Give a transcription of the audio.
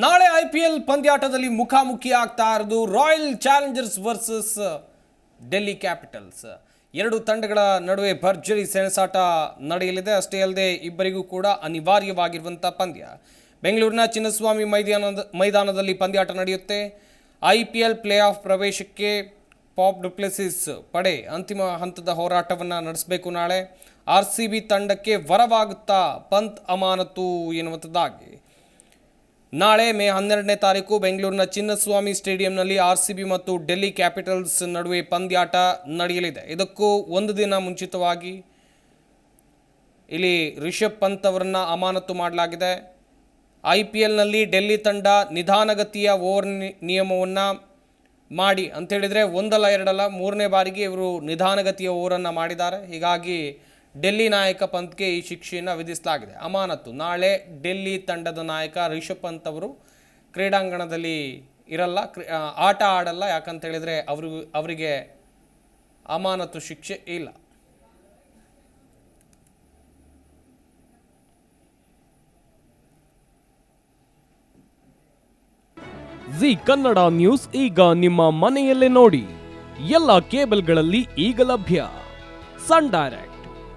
ನಾಳೆ I P L ಪಂದ್ಯಾಟದಲ್ಲಿ ಮುಖಾಮುಖಿ ಆಗ್ತಾ ಇರೋದು Royal Challengers versus Delhi Capitals. ಎರಡು ತಂಡಗಳ ನಡುವೆ ಭರ್ಜರಿ ಸೆಣಸಾಟ ನಡೆಯಲಿದೆ. ಅಷ್ಟೇ ಅಲ್ಲದೆ ಇಬ್ಬರಿಗೂ ಕೂಡ ಅನಿವಾರ್ಯವಾಗಿರುವಂಥ ಪಂದ್ಯ. ಬೆಂಗಳೂರಿನ ಚಿನ್ನಸ್ವಾಮಿ ಮೈದಾನದ, ಮೈದಾನದಲ್ಲಿ ಪಂದ್ಯಾಟ ನಡೆಯುತ್ತೆ. I P L play off ಪ್ರವೇಶಕ್ಕೆ ಪಾಪ್ ಡುಪ್ಲೆಸಿಸ್ ಪಡೆ ಅಂತಿಮ ಹಂತದ ಹೋರಾಟವನ್ನು ನಡೆಸಬೇಕು ನಾಳೆ. ಆರ್ ಸಿ ಬಿ ತಂಡಕ್ಕೆ ವರವಾಗುತ್ತಾ ಪಂತ್ ಅಮಾನತು ಎನ್ನುವಂಥದ್ದಾಗಿ. ನಾಳೆ ಮೇ ಹನ್ನೆರಡನೇ ತಾರೀಕು ಬೆಂಗಳೂರಿನ ಚಿನ್ನಸ್ವಾಮಿ ಸ್ಟೇಡಿಯಂನಲ್ಲಿ ಆರ್ ಸಿ ಬಿ ಮತ್ತು ಡೆಲ್ಲಿ ಕ್ಯಾಪಿಟಲ್ಸ್ ನಡುವೆ ಪಂದ್ಯಾಟ ನಡೆಯಲಿದೆ. ಇದಕ್ಕೂ ಒಂದು ದಿನ ಮುಂಚಿತವಾಗಿ ಇಲ್ಲಿ ರಿಷಬ್ ಪಂತ್ ಅವರನ್ನು ಅಮಾನತು ಮಾಡಲಾಗಿದೆ. ಐ ಪಿ ಎಲ್ನಲ್ಲಿ ಡೆಲ್ಲಿ ತಂಡ ನಿಧಾನಗತಿಯ ಓವರ್ ನಿಯಮವನ್ನು ಮಾಡಿ. ಅಂಥೇಳಿದರೆ ಒಂದಲ್ಲ ಎರಡಲ್ಲ ಮೂರನೇ ಬಾರಿಗೆ ಇವರು ನಿಧಾನಗತಿಯ ಓವರನ್ನು ಮಾಡಿದ್ದಾರೆ. ಹೀಗಾಗಿ ಡೆಲ್ಲಿ ನಾಯಕ ಪಂತ್ಗೆ ಈ ಶಿಕ್ಷೆಯನ್ನು ವಿಧಿಸಲಾಗಿದೆ. ಅಮಾನತ್ತು. ನಾಳೆ ಡೆಲ್ಲಿ ತಂಡದ ನಾಯಕ ರಿಷಭ್ ಪಂತ್ ಅವರು ಕ್ರೀಡಾಂಗಣದಲ್ಲಿ ಇರಲ್ಲ, ಕ್ರಿ ಆಟ ಆಡಲ್ಲ. ಯಾಕಂತ ಹೇಳಿದರೆ ಅವರು, ಅವರಿಗೆ ಅಮಾನತು ಶಿಕ್ಷೆ ಇಲ್ಲ. ಜಿ ಕನ್ನಡ ನ್ಯೂಸ್ ಈಗ ನಿಮ್ಮ ಮನೆಯಲ್ಲೇ ನೋಡಿ. ಎಲ್ಲ ಕೇಬಲ್ಗಳಲ್ಲಿ ಈಗ ಲಭ್ಯ. Sun Direct.